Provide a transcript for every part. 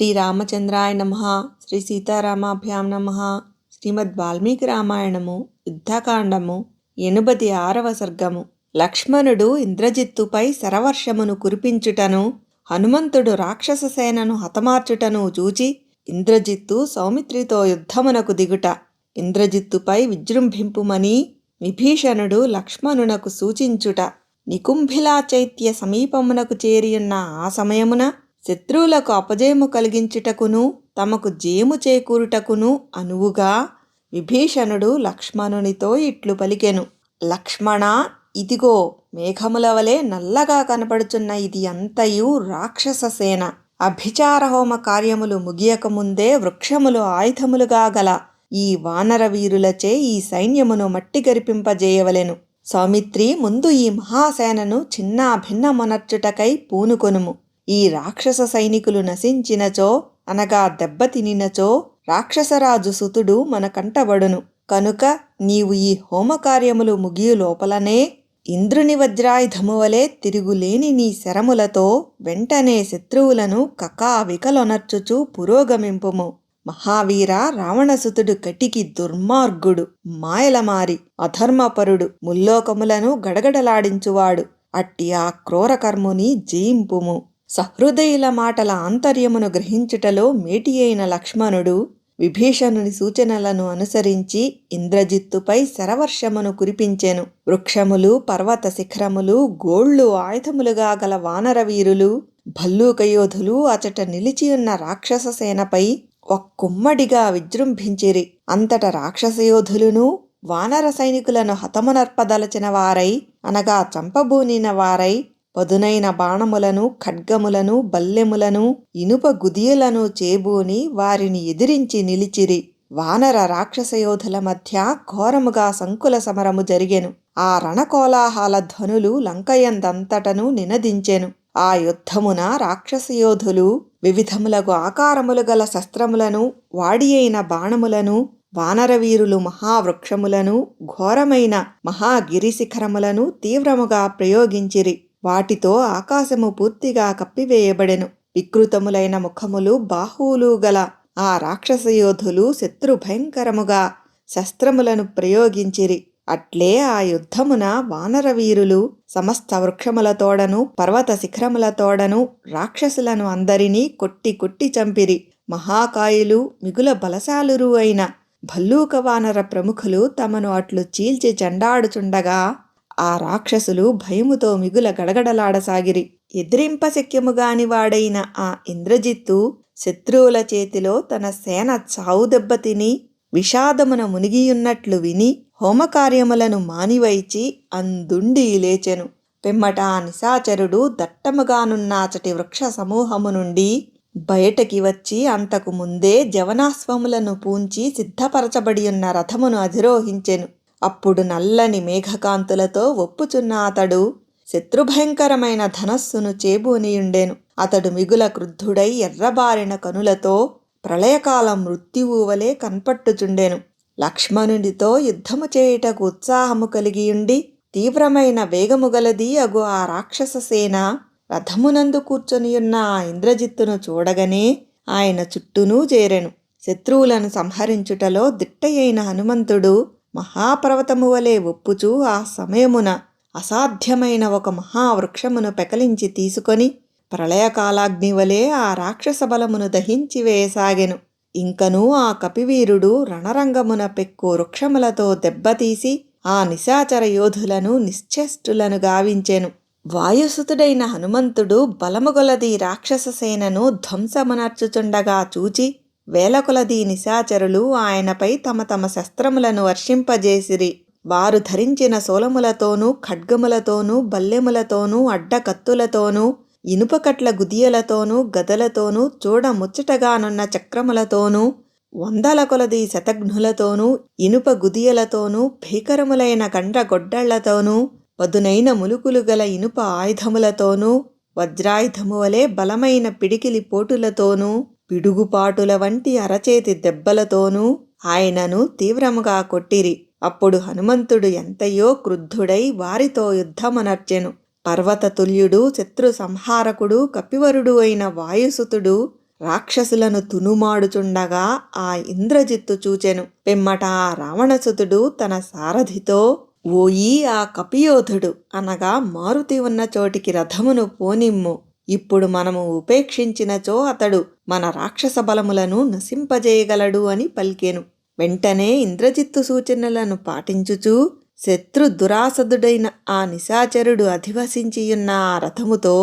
శ్రీరామచంద్రాయ నమ శ్రీ సీతారామాభ్యాం నమ శ్రీమద్ వాల్మీకి రామాయణము యుద్ధకాండము ఎనుబది ఆరవ సర్గము. లక్ష్మణుడు ఇంద్రజిత్తుపై శరవర్షమును కురిపించుటను హనుమంతుడు రాక్షస సేనను హతమార్చుటను చూచి ఇంద్రజిత్తు సౌమిత్రితో యుద్ధమునకు దిగుట. ఇంద్రజిత్తుపై విజృంభింపుమని విభీషణుడు లక్ష్మణునకు సూచించుట. నికుంభిలా చైత్య సమీపమునకు చేరియున్న ఆ సమయమున శత్రువులకు అపజయము కలిగించుటకును తమకు జేము చేకూరుటకును అనువుగా విభీషణుడు లక్ష్మణునితో ఇట్లు పలికెను. లక్ష్మణ ఇదిగో మేఘముల వలె నల్లగా కనపడుచున్న ఇది అంతయు రాక్షస సేన. అభిచార హోమ కార్యములు ముగియకముందే వృక్షములు ఆయుధములుగా గల ఈ వానర వీరులచే ఈ సైన్యమును మట్టి గరిపింపజేయవలెను. సౌమిత్రి ముందు ఈ మహాసేనను చిన్న భిన్నమొనర్చుటకై పూనుకొనుము. ఈ రాక్షస సైనికులు నశించినచో అనగా దెబ్బతినినచో రాక్షసరాజు సుతుడు మన కంటబడును. కనుక నీవు ఈ హోమకార్యములు ముగియు లోపలనే ఇంద్రుని వజ్రాయుధము వలె తిరుగులేని నీ శరములతో వెంటనే శత్రువులను కకావికలొనర్చుచు పురోగమింపుము. మహావీర రావణసుతుడు కటికి దుర్మార్గుడు మాయలమారి అధర్మపరుడు ముల్లోకములను గడగడలాడించువాడు. అట్టి ఆ క్రూరకర్ముని జయింపుము. సహృదయుల మాటల ఆంతర్యమును గ్రహించుటలో మేటి అయిన లక్ష్మణుడు విభీషణుని సూచనలను అనుసరించి ఇంద్రజిత్తుపై శరవర్షమును కురిపించెను. వృక్షములు పర్వత శిఖరములు గోళ్ళు ఆయుధములుగా గల వానరవీరులు భల్లూకయోధులు అచట నిలిచియున్న రాక్షస సేనపై ఒక్కుమ్మడిగా విజృంభించిరి. అంతట రాక్షసయోధులను వానర సైనికులను హతమునర్పదలచిన వారై అనగా చంపబూనిన వారై పదునైన బాణములను ఖడ్గములను బల్లెములను ఇనుప గుదియలను చేబూని వారిని ఎదిరించి నిలిచిరి. వానర రాక్షసయోధుల మధ్య ఘోరముగా సంకుల సమరము జరిగెను. ఆ రణకోలాహాల ధ్వనులు లంకయందంతటను నినదించెను. ఆ యుద్ధమున రాక్షసయోధులు వివిధములకు ఆకారములు గల శస్త్రములను వాడి అయిన బాణములను వానరవీరులు మహావృక్షములను ఘోరమైన మహాగిరిశిఖరములను తీవ్రముగా ప్రయోగించిరి. వాటితో ఆకాశము పూర్తిగా కప్పివేయబడెను. వికృతములైన ముఖములు బాహువులు గల ఆ రాక్షసయోధులు శత్రు భయంకరముగా శస్త్రములను ప్రయోగించిరి. అట్లే ఆ యుద్ధమున వానరవీరులు సమస్త వృక్షములతోడను పర్వత శిఖరములతోడను రాక్షసులను అందరినీ కొట్టి కొట్టి చంపిరి. మహాకాయులు మిగుల బలశాలురు అయిన భల్లూక వానర ప్రముఖులు తమను అట్లు చీల్చి చెండాడుచుండగా ఆ రాక్షసులు భయముతో మిగుల గడగడలాడసాగిరి. ఎదిరింపశక్యముగాని వాడైన ఆ ఇంద్రజిత్తు శత్రువుల చేతిలో తన సేన చావు దెబ్బతిని విషాదమున మునిగియున్నట్లు విని హోమకార్యములను మానివైచి అందుండి లేచెను. పిమ్మట ఆ నిశాచరుడు దట్టముగానున్నాచటి వృక్ష సమూహము నుండి బయటకి వచ్చి అంతకు ముందే జవనాశ్వములను పూంచి సిద్ధపరచబడి ఉన్న రథమును అధిరోహించెను. అప్పుడు నల్లని మేఘకాంతులతో ఒప్పుచున్న అతడు శత్రుభయంకరమైన ధనస్సును చేబూనియుండెను. అతడు మిగుల క్రుద్ధుడై ఎర్రబారిన కనులతో ప్రళయకాలం మృత్యువు వలె కన్పట్టుచుండెను. లక్ష్మణునితో యుద్ధము చేయుటకు ఉత్సాహము కలిగియుండి తీవ్రమైన వేగము గలది అగు ఆ రాక్షస సేన రథమునందు కూర్చొనియున్న ఆ ఇంద్రజిత్తును చూడగనే ఆయన చుట్టూనూ చేరెను. శత్రువులను సంహరించుటలో దిట్టయైన హనుమంతుడు మహాపర్వతము వలె ఒప్పుచూ ఆ సమయమున అసాధ్యమైన ఒక మహావృక్షమును పెకలించి తీసుకొని ప్రళయకాలాగ్ని వలె ఆ రాక్షస బలమును దహించి వేయసాగెను. ఇంకనూ ఆ కపివీరుడు రణరంగమున పెక్కు వృక్షములతో దెబ్బతీసి ఆ నిశాచర యోధులను నిశ్చేష్టులను గావించెను. వాయుసుతుడైన హనుమంతుడు బలముగొలది రాక్షస సేనను ధ్వంసమునర్చుచుండగా చూచి వేలకొలది నిశాచరులు ఆయనపై తమ తమ శస్త్రములను వర్షింపజేసిరి. వారు ధరించిన సోలములతోనూ ఖడ్గములతోనూ బల్లెములతోనూ అడ్డకత్తులతోనూ ఇనుపకట్ల గుదియలతోనూ గదలతోనూ చూడ ముచ్చటగానున్న చక్రములతోనూ వందల కొలది శతఘ్నులతోనూ ఇనుప గుదియలతోనూ భీకరములైన గండ్రగొడ్డళ్ళతోనూ పదునైన ములుకులు గల ఇనుప ఆయుధములతోనూ వజ్రాయుధము వలె బలమైన పిడికిలి పోటులతోనూ పిడుగుపాటుల వంటి అరచేతి దెబ్బలతోనూ ఆయనను తీవ్రముగా కొట్టిరి. అప్పుడు హనుమంతుడు ఎంతయో క్రుద్ధుడై వారితో యుద్ధమనర్చెను. పర్వతతుల్యుడు శత్రు సంహారకుడు కపివరుడు అయిన వాయుసుతుడు రాక్షసులను తునుమాడుచుండగా ఆ ఇంద్రజిత్తు చూచెను. పిమ్మట ఆ రావణసుతుడు తన సారథితో ఓయి ఆ కపియోధుడు అనగా మారుతి ఉన్న చోటికి రథమును పోనిమ్ము. ఇప్పుడు మనము ఉపేక్షించినచో అతడు మన రాక్షస బలములను నశింపజేయగలడు అని పలికెను. వెంటనే ఇంద్రజిత్తు సూచనలను పాటించుచూ శత్రు దురాసదుడైన ఆ నిశాచరుడు అధివసించియున్న ఆ రథముతో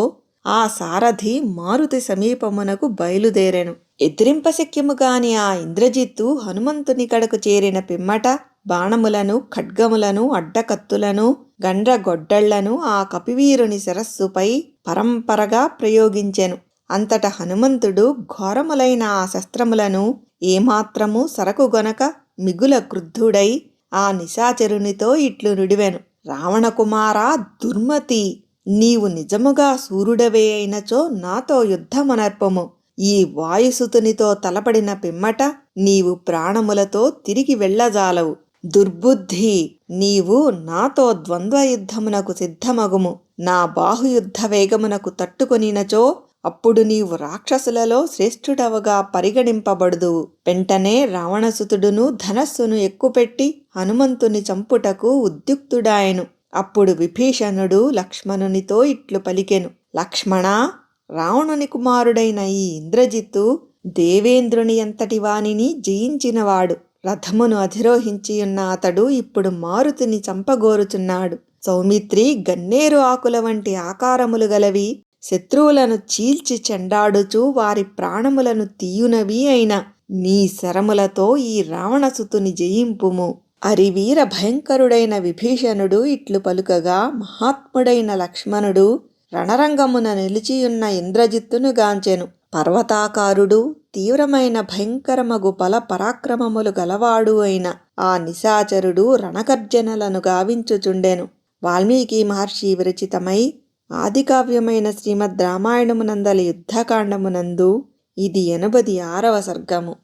ఆ సారథి మారుతి సమీపమునకు బయలుదేరెను. ఎదిరింపశక్యముగాని ఆ ఇంద్రజిత్తు హనుమంతుని కడకు చేరిన పిమ్మట బాణములను ఖడ్గములను అడ్డకత్తులను గండ్రగొడ్డళ్ళను ఆ కపివీరుని శిరస్సుపై పరంపరగా ప్రయోగించెను. అంతట హనుమంతుడు ఘోరములైన ఆ శస్త్రములను ఏమాత్రము సరకుగొనక మిగుల క్రుద్ధుడై ఆ నిశాచరునితో ఇట్లు నుడివెను. రావణకుమారా దుర్మతి నీవు నిజముగా సూర్యుడవే అయినచో నాతో యుద్ధమనర్పము. ఈ వాయుసుతునితో తలపడిన పిమ్మట నీవు ప్రాణములతో తిరిగి వెళ్ళజాలవు. దుర్బుద్ధి! నీవు నాతో ద్వంద్వయుద్ధమునకు సిద్ధమగుము. నా బాహుయుద్ధ వేగమునకు తట్టుకొనినచో అప్పుడు నీవు రాక్షసులలో శ్రేష్ఠుడవగా పరిగణింపబడుదువు వెంటనే రావణసుతుడును ధనస్సును ఎక్కుపెట్టి హనుమంతుని చంపుటకు ఉద్యుక్తుడాయను. అప్పుడు విభీషణుడు లక్ష్మణునితో ఇట్లు పలికెను. లక్ష్మణా! రావణుని కుమారుడైన ఈ ఇంద్రజిత్తు దేవేంద్రుని అంతటి వానిని జయించినవాడు. రథమును అధిరోహించి ఉన్న అతడు ఇప్పుడు మారుతిని చంపగోరుచున్నాడు. సౌమిత్రి గన్నేరు ఆకుల వంటి ఆకారములు గలవి శత్రువులను చీల్చి చెండాడుచు వారి ప్రాణములను తీయునవి అయిన నీ శరములతో ఈ రావణసుతుని జయింపుము. అరివీర భయంకరుడైన విభీషణుడు ఇట్లు పలుకగా మహాత్ముడైన లక్ష్మణుడు రణరంగమున నిలిచియున్న ఇంద్రజిత్తును గాంచెను. పర్వతాకారుడు తీవ్రమైన భయంకరమగు బల పరాక్రమములు గలవాడు అయిన ఆ నిశాచరుడు రణగర్జనలను గావించుచుండెను. వాల్మీకి మహర్షి విరచితమై ఆదికావ్యమైన శ్రీమద్ రామాయణమునందలి యుద్ధకాండమునందు ఇది ఎనభది ఆరవ సర్గము.